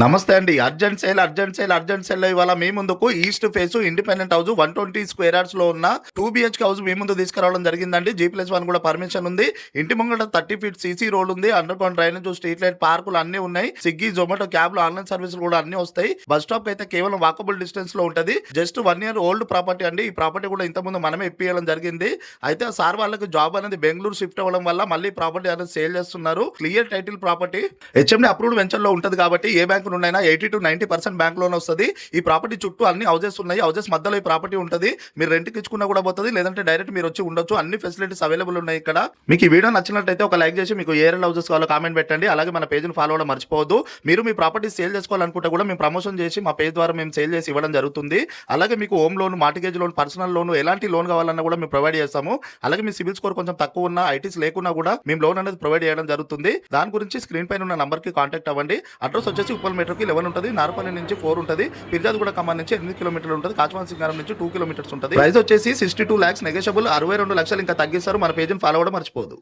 నమస్తే అండి. Urgent sale urgent sale urgent sale ఇవాళ మీ ముందుకు east face independent house one twenty square యార్డ్స్లో ఉన్న టూ బిహెచ్కే హౌస్ మీ ముందు తీసుకురావడం జరిగిందండి. జీ ప్లస్ వన్ కూడా పర్మిషన్ ఉంది. ఇంటి ముంగట థర్టీ ఫీట్ సీసీ రోడ్ ఉంది. Under ground drainage street light పార్కులు అన్ని ఉన్నాయి. స్విగ్గీ జొమాటో క్యాబ్లు ఆన్లైన్ సర్వీసులు కూడా అన్ని వస్తాయి. బస్ స్టాప్ అయితే కేవలం వాకబుల్ డిస్టెన్స్లో ఉంటది. Just one year old property అండి. ఈ ప్రాపర్టీ కూడా ఇంత ముందు మనమే ఇప్పియడం జరిగింది. అయితే సార్ వాళ్ళకి జాబ్ అనేది బెంగళూరు షిఫ్ట్ అవ్వడం వల్ల మళ్ళీ ప్రాపర్టీ అనేది సేల్ చేస్తున్నారు. Clear title property. HMD approved వెంచర్లో ఉంటది కాబట్టి ఏ బ్యాంక్ నుండైనా eighty to ninety percent bank loan వస్తుంది. ఈ ప్రాపర్టీ చుట్టూ అన్ని హౌసెస్ ఉన్నాయి. హౌసెస్ మధ్యలో ఈ ప్రాపర్టీ ఉంటుంది. మీరు రెంట్కి ఇచ్చుకున్నా కూడా పోతుంది. లేదంటే డైరెక్ట్ మీరు వచ్చి ఉండొచ్చు. అన్ని ఫెసిలిటీస్ అవైలబుల్ ఉన్నాయి ఇక్కడ. మీకు ఈ వీడియో నచ్చినట్లయితే ఒక లైక్ చేసి మీకు ఏ ఏరియల్ హౌసెస్ కావాలో కామెంట్ పెట్టండి. అలాగే మన పేజ్ని ఫాలో అవ్వడం మర్చిపోవద్దు. మీరు మీ ప్రాపర్టీ సేల్ చేసుకోవాలనుకుంటే కూడా మేము ప్రమోషన్ చేసి మా పేజ్ ద్వారా మేము సేల్ చేసి ఇవ్వడం జరుగుతుంది. అలాగే మీకు home loan mortgage loan personal loan ఎలాంటి లోన్ కావాలన్నా కూడా మేము ప్రొవైడ్ చేస్తాము. అలాగే మీ సిబిల్ స్కోర్ కొంచెం తక్కువ ఉన్న ఐటీస్ లేకున్నా కూడా మేము లోన్ అనేది ప్రొవైడ్ చేయడం జరుగుతుంది. దాని గురించి స్క్రీన్ పైన ఉన్న నంబర్కి కాంటాక్ట్ అవ్వండి. అడ్రస్ వచ్చేసి ఉప మెట్రో కి లెవెన్ ఉంటుంది నారపల్లి నుంచి ఫోర్ ఉంటుంది పిర్జాద్ కూడా ఖమ్మం నుంచి ఎనిమిది కిలోమీటర్లు ఉంటుంది కాచవాన్ సింగారం నుంచి టూ కిలోమీటర్స్ ఉంటుంది. ప్రైస్ వచ్చేసి సిక్స్టీ టూ ల్యాక్స్ నెగోషియబుల్ అరవై రెండు లక్షలు ఇంకా తగ్గిస్తారు మన పేజ్ని ఫాలో అవ్వడం మర్చిపోదు